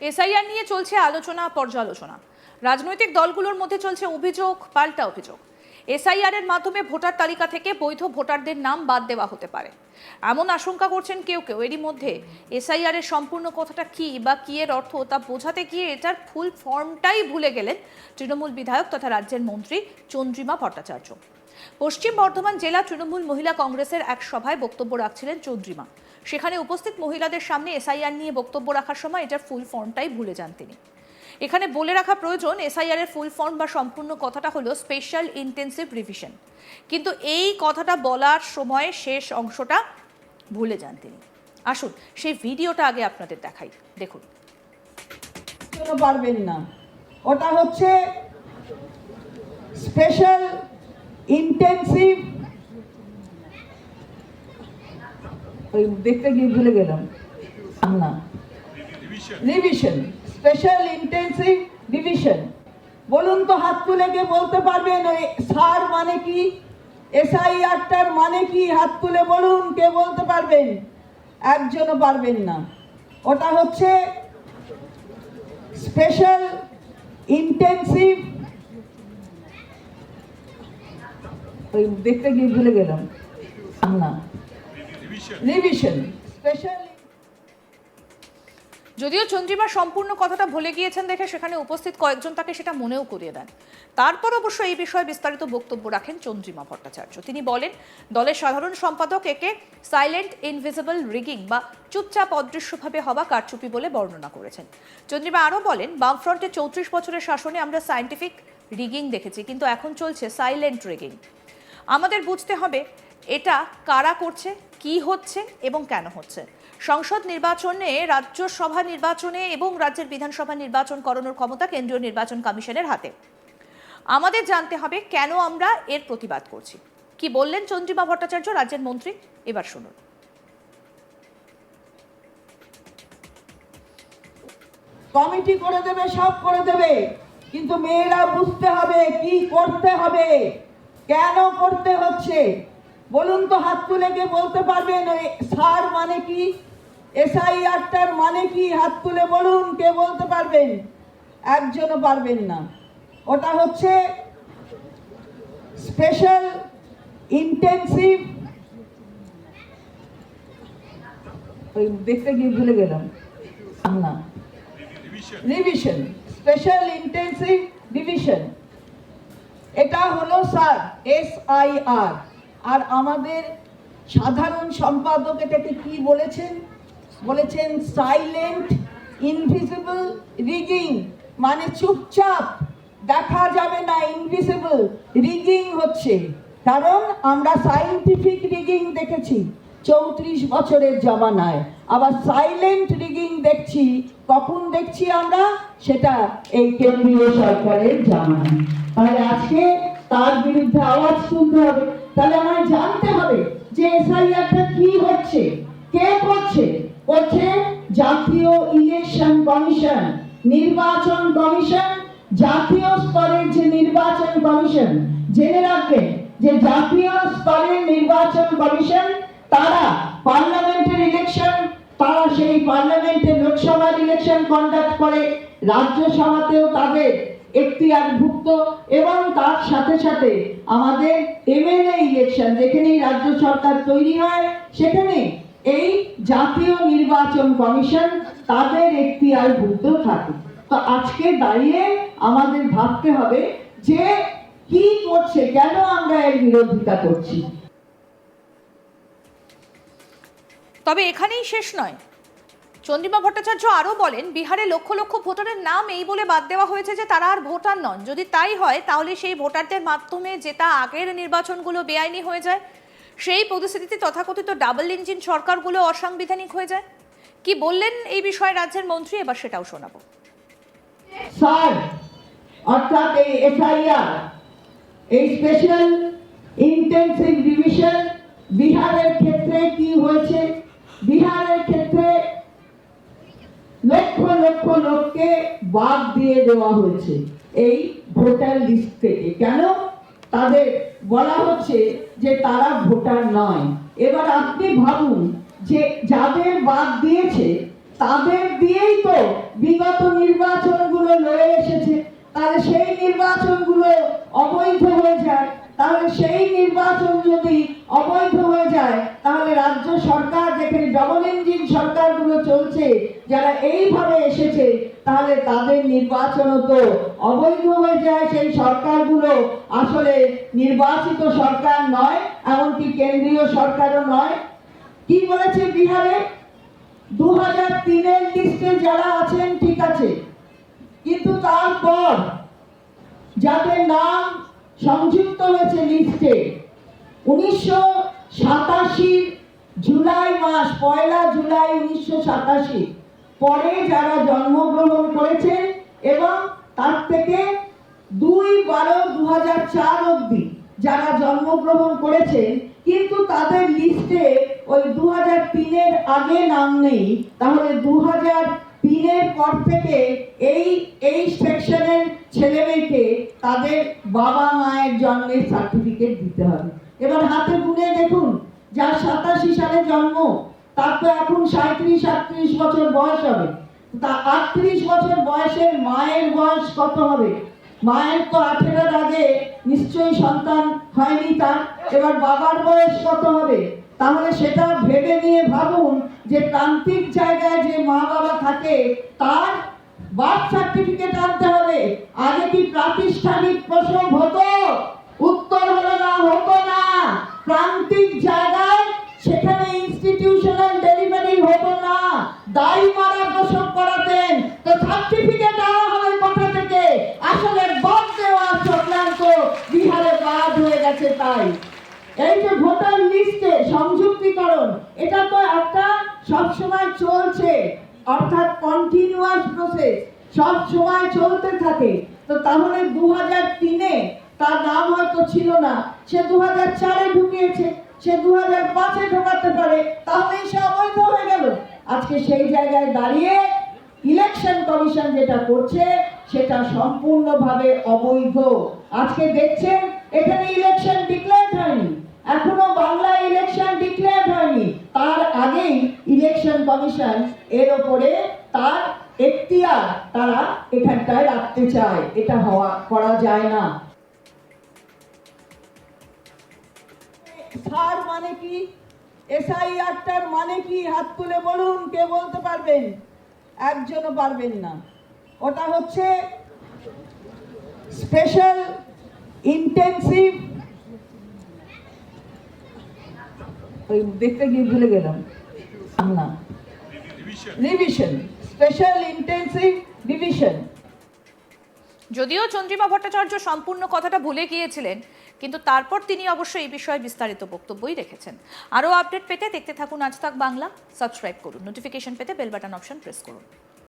SIR নিয়ে চলছে আলোচনা, পর্যালোচনা। রাজনৈতিক দলগুলোর মধ্যে চলছে অভিযোগ, পাল্টা অভিযোগ। এসআইআর এর মাধ্যমে ভোটার তালিকা থেকে বৈধ ভোটারদের নাম বাদ দেওয়া হতে পারে। এমন আশঙ্কা করছেন কেউ কেউ। এরই মধ্যে এসআইআর এর সম্পূর্ণ কথাটা কি বা কি এর অর্থ তা বোঝাতে গিয়ে এটার ফুল ফর্মটাই ভুলে গেলেন তৃণমূল বিধায়ক তথা রাজ্যের মন্ত্রী চন্দ্রিমা ভট্টাচার্য। পশ্চিম বর্ধমান জেলা তৃণমূল মহিলা কংগ্রেসের এক সভায় বক্তব্য রাখছিলেন চৌধুরীমা। সেখানে উপস্থিত মহিলাদের সামনে এসআইআর নিয়ে বক্তব্য রাখার সময় এটার ফুল ফর্মটাই ভুলে যান তিনি। এখানে বলে রাখা প্রয়োজন, এসআইআর এর ফুল ফর্ম বা সম্পূর্ণ কথাটা হলো স্পেশাল ইন্টেন্সিভ রিভিশন কিন্তু এই কথাটা বলার সময় শেষ অংশটা ভুলে যান তিনি। আসুন, সেই ভিডিওটা আগে আপনাদের দেখাই। দেখুন। পারবেন না। ওটা হচ্ছে স্পেশাল ইন্টেন্সিভ ওই দেখতে গিয়ে ভুলে গেলাম। না। রিভিশন স্পেশাল ইন্টেন্সিভ ডিভিশন বলুন তো হাত তুলে কে বলতে পারবেন? ওই সার মানে কি? এসআইআরটার মানে কি? হাত তুলে বলুন, কে বলতে পারবেন? একজনও পারবেন না। ওটা হচ্ছে স্পেশাল ইন্টেন্সিভ ওই দেখতে গিয়ে ভুলে গেলাম। না। রিভিশন স্পেশাল যদিও চন্দ্রিমা সম্পূর্ণ কথাটা ভুলে গিয়েছেন দেখে সেখানে উপস্থিত কয়েকজন তাকে সেটা মনেও করিয়ে দেন। তারপর অবশ্য এই বিষয়ে বিস্তারিত বক্তব্য রাখেন চন্দ্রিমা ভট্টাচার্য। তিনি বলেন, দলের সাধারণ সম্পাদক একে সাইলেন্ট ইনভিজিবল রিগিং বা চুপচাপ অদৃশ্যভাবে হওয়া কারচুপি বলে বর্ণনা করেছেন। চন্দ্রিমা আরও বলেন বামফ্রন্টের চৌত্রিশ বছরের শাসনে আমরা সায়েন্টিফিক রিগিং দেখেছি, কিন্তু এখন চলছে সাইলেন্ট রিগিং আমাদের বুঝতে হবে এটা কারা করছে, কি হচ্ছে এবং কেন হচ্ছে। সংসদ নির্বাচনে রাজ্যসভা নির্বাচনে এবং রাজ্যের বিধানসভা নির্বাচন করানোর ক্ষমতা কেন্দ্রীয় নির্বাচন কমিশনের হাতে। আমাদের জানতে হবে কেন আমরা এর প্রতিবাদ করছি। কি বললেন চন্দ্রিমা ভট্টাচার্য, রাজ্যের মন্ত্রী? এবার শুনুন। কমিটি করে দেবে, সব করে দেবে, কিন্তু মেয়েরা বুঝতে হবে, কি করতে হবে। কেন করতে হচ্ছে? বলুন তো হাত তুলে কে বলতে পারবেন? ওই সার মানে কি? এসআইআরটার মানে কি? হাত তুলে বলুন, কে বলতে পারবেন? একজনও পারবেন না। ওটা হচ্ছে স্পেশাল ইন্টেন্সিভ ওই দেখতে গিয়ে ভুলে গেলাম। না। রিভিশন স্পেশাল ইন্টেন্সিভ এটা হলো স্যার এস আই আর। আর আমাদের সাধারণ সম্পাদক এটাকে কি বলেছেন? বলেছেন সাইলেন্ট ইনভিজিবল রিগিং মানে চুপচাপ, দেখা যাবে না ইনভিজিবল রিগিং হচ্ছে। কারণ আমরা সাইন্টিফিক রিগিং দেখেছি চৌত্রিশ বছরের জমানায়। আবার সাইলেন্ট রিগিং দেখছি, কখন দেখছি আমরা? সেটা এই কেন্দ্রীয় সরকারের জামানায় তাহলে আজকে তার বিরুদ্ধে আওয়াজ তুলতে হবে। তাহলে আমায় জানতে হবে যে এসআইআরটা কি হচ্ছে, কে করছে? করছে জাতীয় ইলেকশন কমিশন নির্বাচন কমিশন জাতীয় স্তরের যে নির্বাচন কমিশন জেনে রাখবেন যে জাতীয় স্তরের নির্বাচন কমিশন তারা পার্লামেন্টের ইলেকশন তারা সেই পার্লামেন্টের লোকসভার ইলেকশন কন্ডাক্ট করে। রাজ্যসভাতেও তাদের এখতিয়ারভুক্ত এবং তার সাথে সাথে আমাদের এমএলএ ইলেকশন যেখানেই রাজ্য সরকার তৈরি হয় সেখানে এই জাতীয় নির্বাচন কমিশন তাদের এখতিয়ারভুক্ত থাকে। তো আজকে দাঁড়িয়ে আমাদের ভাবতে হবে যে কি করছে, কেন আমরা এর বিরোধিতা করছি? তবে এখানেই শেষ নয়। চন্দ্রিমা ভট্টাচার্য আরও বলেন, বিহারে লক্ষ লক্ষ ভোটারের নাম এই বলে বাদ দেওয়া হয়েছে যে তারা আর ভোটার নন। যদি তাই হয়, তাহলে সেই ভোটারদের মাধ্যমে যেটা আগের নির্বাচনগুলো বেআইনি হয়ে যায়, সেই পরিস্থিতিতে তথাকথিত ডাবল ইঞ্জিন সরকারগুলো অসাংবিধানিক হয়ে যায়। কি বললেন এই বিষয়ে রাজ্যের মন্ত্রী? এবার সেটাও শোনাবো। অর্থাৎ এই এসআইআর এই স্পেশাল ইন্টেন্সিভ ডিভিশন বিহারের ক্ষেত্রে কি হয়েছে বিহারের ক্ষেত্রে লক্ষ লক্ষ লোককে বাদ দিয়ে দেওয়া হয়েছে এই ভোটার লিস্ট থেকে। কেন? তাদের বলা হচ্ছে যে তারা ভোটার নয়। এবার আপনি ভাবুন যে যাদের বাদ দিয়েছে, তাদের দিয়েই তো বিগত নির্বাচনগুলো লড়ে এসেছে। তাহলে সেই নির্বাচনগুলো অবৈধ হয়ে যায়। তাহলে সেই নির্বাচন যদি অবৈধ হয়ে যায়, তাহলে রাজ্য সরকার যেখানে ডবল ইঞ্জিন সরকারগুলো চলছে, যারা এইভাবে এসেছে, তাহলে তাদের নির্বাচনও তো অবৈধ হয়ে যায় সেই সরকারগুলো। আসলে নির্বাচিত সরকার নয়, এমনকি কেন্দ্রীয় সরকারও নয়। কি বলেছে বিহারে? দু হাজার তিনের লিস্টে যারা আছেন, ঠিক আছে। কিন্তু তারপর যাদের নাম সংযুক্ত হয়েছে লিস্টে উনিশশো সাতাশির জুলাই মাস পয়লা জুলাই উনিশশো সাতাশি। পরে যারা জন্মগ্রহণ করেছেন এবং তার থেকে দুই বারো দু হাজার চার অব্দি যারা জন্মগ্রহণ করেছেন, কিন্তু তাদের লিস্টে ওই দু হাজার তিনের আগে নাম নেই। তাহলে দু হাজার তিনের পর থেকে এই এই সেকশনের ছেলে মেয়েকে তাদের বাবা মায়ের জন্মের সার্টিফিকেট দিতে হবে। এবার হাতে গুনে দেখুন যার সাতাশি সালে জন্ম, তার তো এখন সাঁত্রিশ আটত্রিশ বছর বয়স হবে। তা আটত্রিশ বছর বয়সের মায়ের বয়স কত হবে? মায়ের তো আঠেরোর আগে নিশ্চয়ই সন্তান হয়নি তার, এবার বাবার বয়স কত হবে? তাহলে সেটা ভেবে নিয়ে ভাবুন যে প্রান্তিক জায়গায় যে মা বাবা থাকে, তার বার্থ সার্টিফিকেট আনতে হবে। আগে কি প্রাতিষ্ঠানিক প্রসব হতো? উত্তর হলো না, হতো না। প্রান্তিক জায়গায় সেখানে ইনস্টিটিউশনাল ডেলিভারি হতো না। দাই মারা প্রসব করাতেন। তো সার্টিফিকেট আনা হবে কোথা থেকে। আসলে বাদ দেওয়া চক্রান্ত বিহারে বাদ হয়ে গেছে তাই। এই যে ভোটার লিস্টে সংযুক্তিকরণ, এটা তো একটা সবসময় চলছে। অর্থাৎ কন্টিনিউয়াস প্রসেস সব সময় চলতে থাকে। তো তাহলে দু হাজার তিনে তার নাম হয়তো ছিল না। সে দু হাজার চারে ঢুকিয়েছে। সে দু হাজার পাঁচে ঢোকাতে পারে। তাহলেই সে অবৈধ হয়ে গেল। আজকে সেই জায়গায় দাঁড়িয়ে ইলেকশন কমিশন যেটা করছে, সেটা সম্পূর্ণভাবে অবৈধ। আজকে দেখছেন, এখানে ইলেকশন ডিক্লেয়ার হয়নি। এখনও বাংলা ইলেকশন ডিক্লেয়ার হয়নি। তার আগেই ইলেকশন কমিশন এর ওপরে তার এখতিয়ার তারা এখানটায় রাখতে চায়। এটা হওয়া, করা যায় না। সার মানে কি? এসআইআরটার মানে কি? হাত তুলে বলুন, কে বলতে পারবেন? একজনও পারবেন না। ওটা হচ্ছে স্পেশাল ইন্টেন্সিভ ওই দেখতে গিয়ে ভুলে গেলাম। না। রিভিশন স্পেশাল ইন্টেন্সিভ ডিভিশন যদিও চন্দ্রিমা ভট্টাচার্য সম্পূর্ণ কথাটা ভুলে গিয়েছিলেন কিন্তু তারপর তিনি অবশ্য এই বিষয়ে বিস্তারিত বক্তব্যই রেখেছেন। আরও আপডেট পেতে দেখতে থাকুন আজ তাক বাংলা। সাবস্ক্রাইব করুন। নোটিফিকেশন পেতে বেল বাটন অপশন প্রেস করুন।